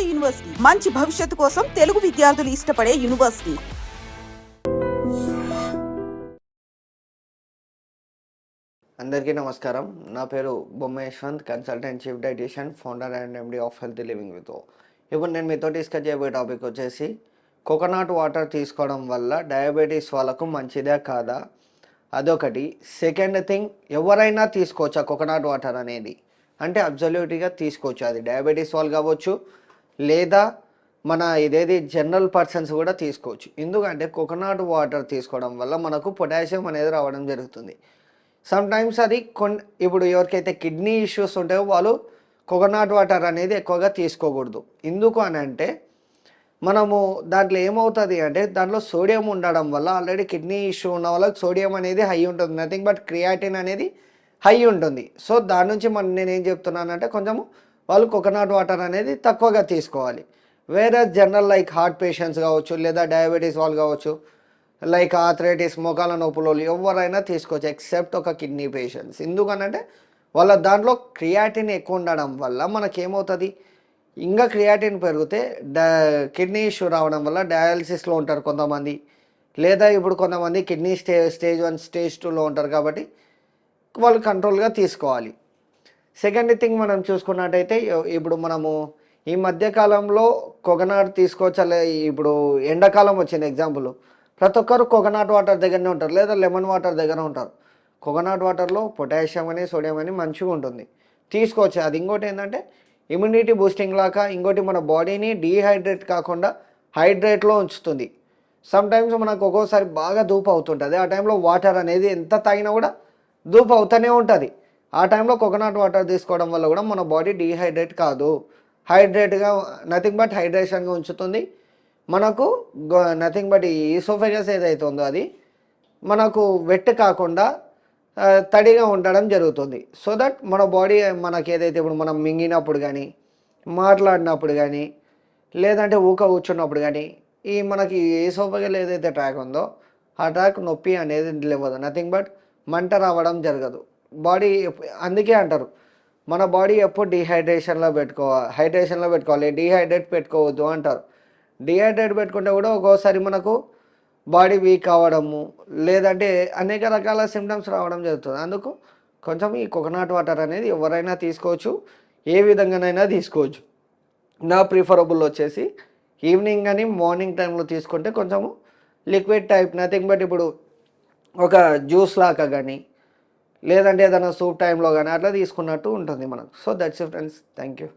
నాడు యూనివర్సిటీ. మంచి భవిష్యత్తు కోసం తెలుగు విద్యార్థులు ఇష్టపడే యూనివర్సిటీ. అందరికీ నమస్కారం. నా పేరు Bomma Yashwant consultant chief dietitian founder and MD of healthy living with ఇప్పుడు నేను మీతో డిస్కస్ చేయబోయే టాపిక్ వచ్చేసి కోకోనట్ వాటర్ తీసుకోవడం వల్ల డయాబెటీస్ వాళ్ళకు మంచిదే కాదా? అదొకటి. సెకండ్ థింగ్ ఎవరైనా తీసుకోవచ్చా కోకోనట్ వాటర్ అనేది? అంటే అబ్జల్యూట్గా తీసుకోవచ్చు? అది డయాబెటీస్ వాళ్ళు కావచ్చు లేదా మన ఇదేది జనరల్ పర్సన్స్ కూడా తీసుకోవచ్చు. ఎందుకంటే కోకోనట్ వాటర్ తీసుకోవడం వల్ల మనకు పొటాషియం అనేది రావడం జరుగుతుంది. సమ్టైమ్స్ అది కొన్ ఇప్పుడు ఎవరికైతే కిడ్నీ ఇష్యూస్ ఉంటాయో వాళ్ళు కోకోనట్ వాటర్ అనేది ఎక్కువగా తీసుకోకూడదు. ఎందుకు అని అంటే మనము దాంట్లో ఏమవుతుంది అంటే దాంట్లో సోడియం ఉండడం వల్ల ఆల్రెడీ కిడ్నీ ఇష్యూ ఉన్న వాళ్ళకి సోడియం అనేది హై ఉంటుంది. నథింగ్ బట్ క్రియాటిన్ అనేది హై ఉంటుంది. సో దాని నుంచి మనం నేను ఏం చెప్తున్నానంటే కొంచెము వాళ్ళు కోకోనట్ వాటర్ అనేది తక్కువగా తీసుకోవాలి. వేరే జనరల్ లైక్ హార్ట్ పేషెంట్స్ కావచ్చు లేదా డయాబెటీస్ వాళ్ళు కావచ్చు లైక్ ఆథరైటిస్ మోకాల నొప్పులు ఎవరైనా తీసుకోవచ్చు ఎక్సెప్ట్ ఒక కిడ్నీ పేషెంట్స్ ఎందుకనంటే వాళ్ళ దాంట్లో క్రియాటిన్ ఎక్కువ ఉండడం వల్ల మనకేమవుతుంది? ఇంకా క్రియాటిన్ పెరిగితే డా కిడ్నీ ఇష్యూ రావడం వల్ల డయాలసిస్లో ఉంటారు కొంతమంది. లేదా ఇప్పుడు కొంతమంది kidney stay stage one stage టూలో ఉంటారు కాబట్టి వాళ్ళు కంట్రోల్గా తీసుకోవాలి. సెకండ్ థింగ్ మనం చూసుకున్నట్టయితే ఇప్పుడు మనము ఈ మధ్యకాలంలో కోకోనట్ తీసుకోవచ్చలే ఇప్పుడు ఎండాకాలం వచ్చింది ఎగ్జాంపుల్ ప్రతి ఒక్కరు కోకోనట్ వాటర్ దగ్గరనే ఉంటారు లేదా లెమన్ వాటర్ దగ్గర ఉంటారు. కోకోనట్ వాటర్లో పొటాషియం అని సోడియం అని మంచిగా ఉంటుంది. తీసుకోవచ్చు. అది ఇంకోటి ఏంటంటే ఇమ్యూనిటీ బూస్టింగ్ లాగా ఇంకోటి మన బాడీని డీహైడ్రేట్ కాకుండా హైడ్రేట్లో ఉంచుతుంది. సమ్టైమ్స్ మనకు ఒక్కోసారి బాగా ధూపు అవుతుంటుంది ఆ టైంలో వాటర్ అనేది ఎంత తాగినా కూడా ధూపు అవుతూనే ఉంటుంది. ఆ టైంలో కోకోనట్ వాటర్ తీసుకోవడం వల్ల కూడా మన బాడీ డీహైడ్రేట్ కాదు. హైడ్రేట్గా నథింగ్ బట్ హైడ్రేషన్గా ఉంచుతుంది. మనకు నథింగ్ బట్ ఈసోఫెగస్ ఏదైతే ఉందో అది మనకు వెట్ కాకుండా తడిగా ఉండడం జరుగుతుంది. సో దట్ మన బాడీ మనకి ఏదైతే ఇప్పుడు మనం మింగినప్పుడు కానీ మాట్లాడినప్పుడు కానీ లేదంటే ఊక కూర్చున్నప్పుడు కానీ ఈ మనకి ఈసోఫెగల్ ఏదైతే ట్రాక్ ఉందో ఆ ట్రాక్ నొప్పి అనేది లేవదు. నథింగ్ బట్ మంట రావడం జరగదు. బాడీ అందుకే అంటారు. మన బాడీ ఎప్పుడు డిహైడ్రేషన్లో పెట్టుకోవాలి హైడ్రేషన్లో పెట్టుకోవాలి డిహైడ్రేట్ పెట్టుకోవద్దు అంటారు. డిహైడ్రేట్ పెట్టుకుంటే కూడా ఒక్కోసారి మనకు బాడీ వీక్ అవ్వడము లేదంటే అనేక రకాల సిమ్టమ్స్ రావడం జరుగుతుంది. అందుకు కొంచెం ఈ కోకోనట్ వాటర్ అనేది ఎవరైనా తీసుకోవచ్చు ఏ విధంగానైనా తీసుకోవచ్చు. నా ప్రిఫరబుల్ వచ్చేసి ఈవినింగ్ కానీ మార్నింగ్ టైంలో తీసుకుంటే కొంచెము లిక్విడ్ టైప్ నథింగ్ బట్ ఇప్పుడు ఒక జ్యూస్ లాగా కానీ లేదంటే ఏదైనా సూప్ టైంలో కానీ అట్లా తీసుకున్నట్టు ఉంటుంది మనకు. So that's friends thank you